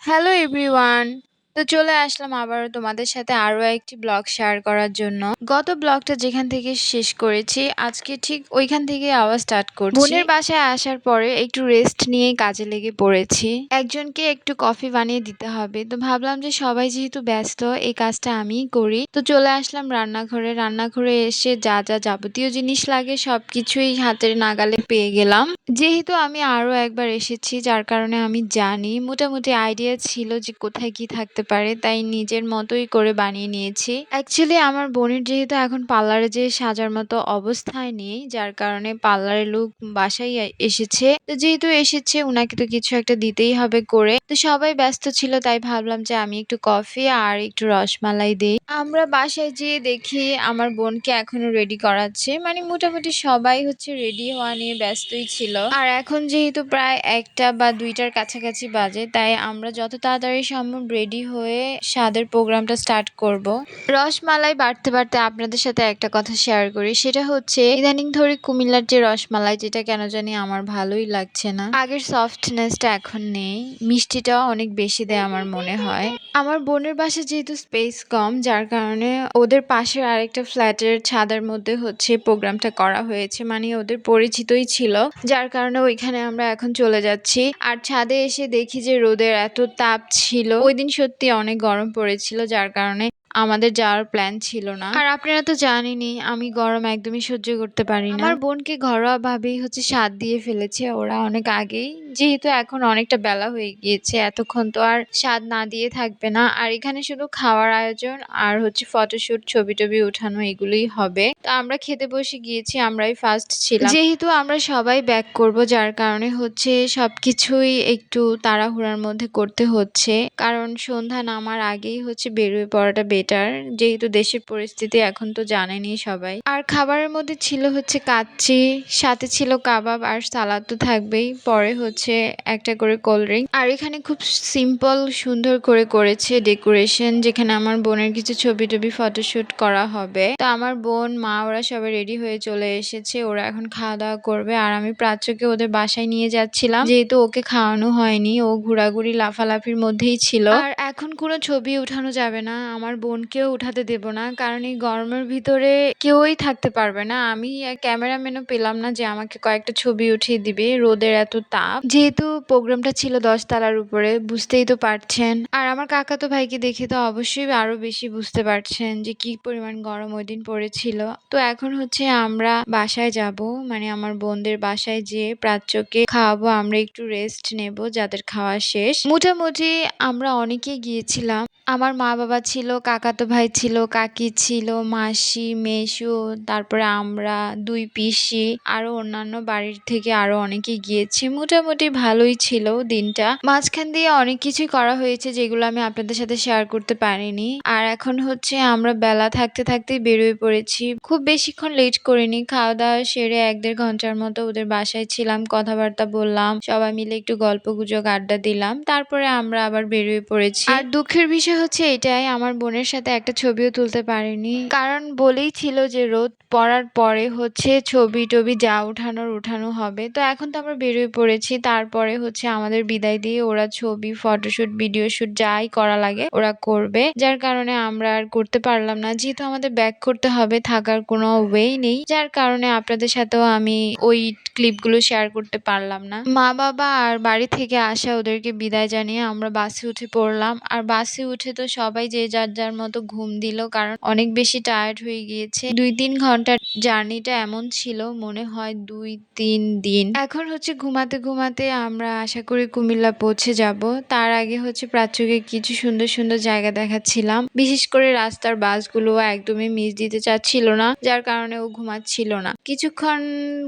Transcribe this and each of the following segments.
Hello everyone. তো চলে আসলাম আবারও তোমাদের সাথে আরও একটি ব্লগ শেয়ার করার জন্য। গত ব্লগটা যেখান থেকে শেষ করেছি, আজকে ঠিক ওইখান থেকে আবার স্টার্ট করছি। বোনের বাসায় আসার পরে একটু রেস্ট নিয়ে কাজে লেগে পড়েছি। একজনকে একটু কফি বানিয়ে দিতে হবে। তো ভাবলাম যে সবাই যেহেতু ব্যস্ত, এই কাজটা আমিই করি। তো চলে আসলাম রান্নাঘরে। রান্নাঘরে এসে যা যা যাবতীয় জিনিস লাগে সবকিছুই হাতের নাগালে পেয়ে গেলাম। যেহেতু আমি আরও একবার এসেছি, যার কারণে আমি জানি। মোটামুটি আইডিয়া ছিল যে কোথায় কি থাকতে পারে, তাই নিজের মতোই করে বানিয়ে নিয়েছি। অ্যাকচুয়ালি আমার বোনের যেহেতু এখন পার্লারে যে সাজার মতো অবস্থায় নেই, যার কারণে পার্লারের লুক বাসায় এসেছে। তো যেহেতু এসেছে ওনাকে তো কিছু একটা দিতেই হবে করে। তো সবাই ব্যস্ত ছিল, তাই ভাবলাম যে আমি একটু কফি আর একটু রসমালাই দিই। আমরা বাসায় যেয়ে দেখি আমার বোনকে এখনও রেডি করাচ্ছে। মানে মোটামুটি সবাই হচ্ছে রেডি হওয়া নিয়ে ব্যস্তই ছিল। আর এখন যেহেতু প্রায় একটা বা দুইটার কাছাকাছি বাজে, তাই আমরা যত তাড়াতাড়ি সম্ভব রেডি হয়ে স্বাদের প্রোগ্রামটা স্টার্ট করব। রসমালাই বাড়তে বাড়তে আপনাদের সাথে একটা কথা শেয়ার করি। সেটা হচ্ছে, ইদানিং ধরে কুমিল্লার যে রসমালাই, যেটা কেন জানি আমার ভালোই লাগছে না। আগের সফটনেসটা এখন নেই। মিষ্টিটাও অনেক বেশি দেয় আমার মনে হয়। আমার বোনের বাসা যেহেতু স্পেস কম, যার কারণে ওদের পাশের আরেকটা ফ্ল্যাটের ছাদের মধ্যে হচ্ছে প্রোগ্রামটা করা হয়েছে। মানে ওদের পরিচিতই ছিল, যার কারণে ওইখানে আমরা এখন চলে যাচ্ছি। আর ছাদে এসে দেখি যে রোদের এত তাপ ছিল। ওই দিন সত্যি অনেক গরম পড়েছিল, যার কারণে আমাদের যাওয়ার প্ল্যান ছিল না। আর আপনারা তো জানেনই আমি গরম একদমই সহ্য করতে পারি না। আমার বোনকে ঘরোয়া ভাবেই হচ্ছে স্বাদ দিয়ে ফেলেছে ওরা অনেক আগেই। যেহেতু এখন অনেকটা বেলা হয়ে গিয়েছে এতক্ষণ তো আর স্বাদ না দিয়ে থাকবে না। আর এখানে শুধু খাওয়ার আয়োজন আর হচ্ছে ফটোশুট ছবি টবি উঠানো এগুলোই হবে। তো আমরা খেতে বসে গিয়েছি আমরাই ফার্স্ট ছিলাম। যেহেতু আমরা সবাই ব্যাক করব যার কারণে হচ্ছে সবকিছুই একটু তাড়াহুড়ার মধ্যে করতে হচ্ছে। কারণ সন্ধ্যা নামার আগেই হচ্ছে বেরোয় পড়াটা বেটার যেহেতু দেশের পরিস্থিতি এখন তো জানেনই সবাই। আর খাবারের মধ্যে ছিল হচ্ছে কাচ্চি, সাথে ছিল কাবাব আর সালাদ তো থাকবেই। পরে হচ্ছে একটা করে কোল্ড ড্রিঙ্ক। আর এখানে খুব সিম্পল, সুন্দর করে করেছে ডেকোরেশন, যেখানে আমার বোনের কিছু ছবি টবি, ফটোশুট করা হবে। তো আমার বোন, মা, ওরা সবাই রেডি হয়ে চলে এসেছে। ওরা এখন খাওয়া দাওয়া করবে। আর আমি প্রাচ্যকে ওদের বাসায় নিয়ে যাচ্ছিলাম। যেহেতু ওকে খাওয়ানো হয়নি, ও ঘোরাঘুরি, লাফালাফির মধ্যেই ছিল। আর এখন কোনো ছবি উঠানো যাবে না। আমার বোনকেও উঠাতে দেব না, কারণ এই গরমের ভিতরে কেউই থাকতে পারবে না। আমি ক্যামেরাম্যানও পেলাম না যে আমাকে কয়েকটা ছবি উঠিয়ে দিবে, রোদের এত তাপ। যেহেতু প্রোগ্রামটা ছিল দশ তালার উপরে, বুঝতেই তো পারছেন। আর আমার কাকাতো ভাইকে দেখে তো অবশ্যই আরও বেশি বুঝতে পারছেন যে কি পরিমাণ গরম ওই দিন পড়েছিল। তো এখন হচ্ছে আমরা বাসায় যাব মানে আমার বোনদের বাসায় যেয়ে প্রাচ্যকে খাওয়াবো, আমরা একটু রেস্ট নেব, যাদের খাওয়া শেষ। মোটামুটি আমরা অনেকেই গিয়েছিলাম। আমার মা বাবা ছিল, কাকাতো ভাই ছিল, কাকি ছিল, মাসি, মেসু, তারপরে আমরা দুই পিসি, আরও অন্যান্য বাড়ির থেকে আরও অনেকে গিয়েছি। মোটামুটি ভালোই ছিল দিনটা। মাঝখান দিয়ে অনেক কিছুই করা হয়েছে যেগুলো আমি আপনাদের সাথে শেয়ার করতে পারিনি। আর এখন হচ্ছে আমরা বেলা থাকতে থাকতেই বেরোয় পড়েছি। খুব বেশিক্ষণ লেট করিনি। খাওয়া দাওয়া সেরে এক দেড় ঘণ্টার মতো ওদের বাসায় ছিলাম, কথাবার্তা বললাম, সবাই মিলে একটু গল্প গুজব আড্ডা দিলাম। তারপরে আমরা আবার বেরিয়ে পড়েছি। আর দুঃখের বিষয় হচ্ছে এটাই, আমার বোনের সাথে একটা ছবিও তুলতে পারিনি। কারণ বলেই ছিল যে, রোদ পড়ার পরে হচ্ছে ছবি টবি যা উঠানোর উঠানো হবে। তো এখন তো আমরা বেরিয়ে পড়েছি। তারপরে হচ্ছে আমাদের বিদায় দিয়ে ওরা ছবি ফটোশুট ভিডিও শুট যাই করা লাগে, ওরা করবে। যার কারণে আমরা আর করতে পারলাম না। যেহেতু আমাদের ব্যাক করতে হবে, থাকার কোনো ওয়েই নেই। যার কারণে আপনাদের সাথেও আমি ওই ক্লিপগুলো শেয়ার করতে পারলাম না। মা বাবা আর বাড়ি থেকে আসা ওদেরকে বিদায় জানিয়ে আমরা বাসে উঠে পড়লাম। আর বাসে উঠে তো সবাই যে যার যার মতো ঘুম দিল, কারণ অনেক বেশি টায়ার্ড হয়ে গিয়েছে। দুই তিন ঘণ্টার জার্নিটা এমন ছিল, মনে হয় দুই তিন দিন। এখন হচ্ছে ঘুমাতে ঘুমাতে আমরা আশা করি কুমিল্লা পৌঁছে যাব। তার আগে হচ্ছে প্রাচ্যকে কিছু সুন্দর সুন্দর জায়গা দেখাচ্ছিলাম। বিশেষ করে রাস্তার বাসগুলো একদমই মিস দিতে চাচ্ছিল না, যার কারণে ও ঘুমাচ্ছিল না। কিছুক্ষণ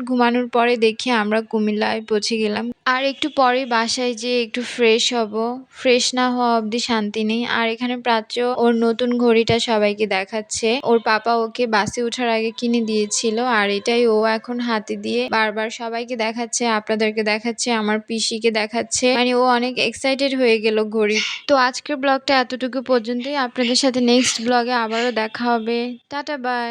ঘুমানোর পরে দেখি আমরা কুমিল্লায় পৌঁছে গেলাম। আর একটু পরে বাসায় যে একটু ফ্রেশ হব। ফ্রেশ না হওয়া অবধি শান্তি নেই। আর এখানে প্রাচ্য ওর নতুন ঘড়িটা সবাইকে দেখাচ্ছে। ওর পাপা ওকে বাসে ওঠার আগে কিনে দিয়েছিল। আর এটাই ও এখন হাতে দিয়ে বারবার সবাইকে দেখাচ্ছে, আপনাদেরকে দেখাচ্ছে, আমার পিসিকে দেখাচ্ছে। মানে ও অনেক এক্সাইটেড হয়ে গেল ঘড়ি। তো আজকের ব্লগটা এতটুকু পর্যন্তই। আপনাদের সাথে নেক্সট ব্লগে আবারও দেখা হবে। Tata bye